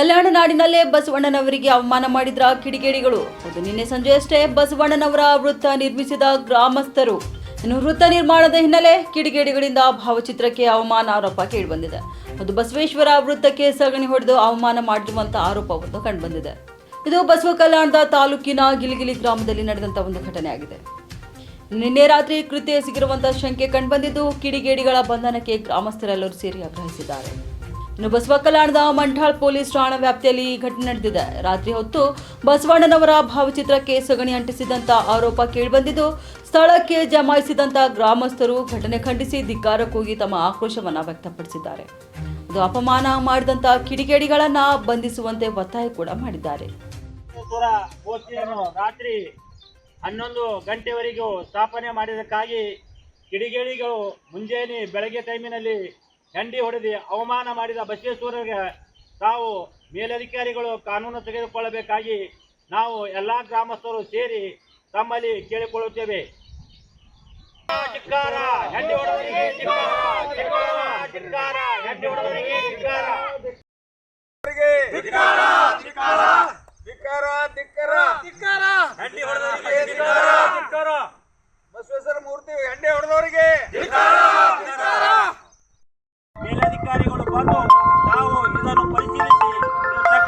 ಕಲ್ಯಾಣ ನಾಡಿನಲ್ಲೇ ಬಸವಣ್ಣನವರಿಗೆ ಅವಮಾನ ಮಾಡಿದ್ರ ಕಿಡಿಗೇಡಿಗಳು. ಅದು ನಿನ್ನೆ ಸಂಜೆಯಷ್ಟೇ ಬಸವಣ್ಣನವರ ವೃತ್ತ ನಿರ್ಮಿಸಿದ ಗ್ರಾಮಸ್ಥರು. ವೃತ್ತ ನಿರ್ಮಾಣದ ಹಿನ್ನೆಲೆ ಕಿಡಿಗೇಡಿಗಳಿಂದ ಭಾವಚಿತ್ರಕ್ಕೆ ಅವಮಾನ ಆರೋಪ ಕೇಳಿಬಂದಿದೆ. ಅದು ಬಸವೇಶ್ವರ ವೃತ್ತಕ್ಕೆ ಸಗಣಿ ಹೊಡೆದು ಅವಮಾನ ಮಾಡಿರುವಂತಹ ಆರೋಪವೊಂದು ಕಂಡುಬಂದಿದೆ. ಇದು ಬಸವ ಕಲ್ಯಾಣದ ತಾಲೂಕಿನ ಗಿಲಿಗಿಲಿ ಗ್ರಾಮದಲ್ಲಿ ನಡೆದಂತ ಒಂದು ಘಟನೆ ಆಗಿದೆ ನಿನ್ನೆ ರಾತ್ರಿ ಕೃತ್ಯ ಸಿಗಿರುವಂತಹ ಶಂಕೆ ಕಂಡುಬಂದಿದ್ದು, ಕಿಡಿಗೇಡಿಗಳ ಬಂಧನಕ್ಕೆ ಗ್ರಾಮಸ್ಥರೆಲ್ಲರೂ ಸೇರಿ ಆಗ್ರಹಿಸಿದ್ದಾರೆ. ಇನ್ನು ಬಸವ ಕಲ್ಯಾಣದ ಮಂಠಾಳ್ ಪೊಲೀಸ್ ಠಾಣಾ ವ್ಯಾಪ್ತಿಯಲ್ಲಿ ಈ ಘಟನೆ ನಡೆದಿದೆ. ರಾತ್ರಿ ಹೊತ್ತು ಬಸವಣ್ಣನವರ ಭಾವಚಿತ್ರಕ್ಕೆ ಸಗಣಿ ಅಂಟಿಸಿದಂತ ಆರೋಪ ಕೇಳಿಬಂದಿದ್ದು, ಸ್ಥಳಕ್ಕೆ ಜಮಾಯಿಸಿದಂತ ಗ್ರಾಮಸ್ಥರು ಘಟನೆ ಖಂಡಿಸಿ ಧಿಕ್ಕಾರ ಕೂಗಿ ತಮ್ಮ ಆಕ್ರೋಶವನ್ನ ವ್ಯಕ್ತಪಡಿಸಿದ್ದಾರೆ. ಇದು ಅಪಮಾನ ಮಾಡಿದಂತ ಕಿಡಿಗೇಡಿಗಳನ್ನ ಬಂಧಿಸುವಂತೆ ಒತ್ತಾಯ ಕೂಡ ಮಾಡಿದ್ದಾರೆ. ರಾತ್ರಿ ಹನ್ನೊಂದು ಗಂಟೆವರೆಗೂ ಸ್ಥಾಪನೆ ಮಾಡಿದ್ದಕ್ಕಾಗಿ ಕಿಡಿಗೇಡಿಗಳು ಮುಂಜಾನೆ ಬೆಳಗ್ಗೆ ಟೈಮಿನಲ್ಲಿ ಹೆಂಡಿ ಹೊಡೆದು ಅವಮಾನ ಮಾಡಿದ ಬಸವೇಶ್ವರರಿಗೆ ತಾವು ಮೇಲಧಿಕಾರಿಗಳು ಕಾನೂನು ತೆಗೆದುಕೊಳ್ಳಬೇಕಾಗಿ ನಾವು ಎಲ್ಲ ಗ್ರಾಮಸ್ಥರು ಸೇರಿ ತಮ್ಮಲ್ಲಿ ಕೇಳಿಕೊಳ್ಳುತ್ತೇವೆ ಧಿಕ್ಕಾರ, ಹೆಂಡಿ. Bộ.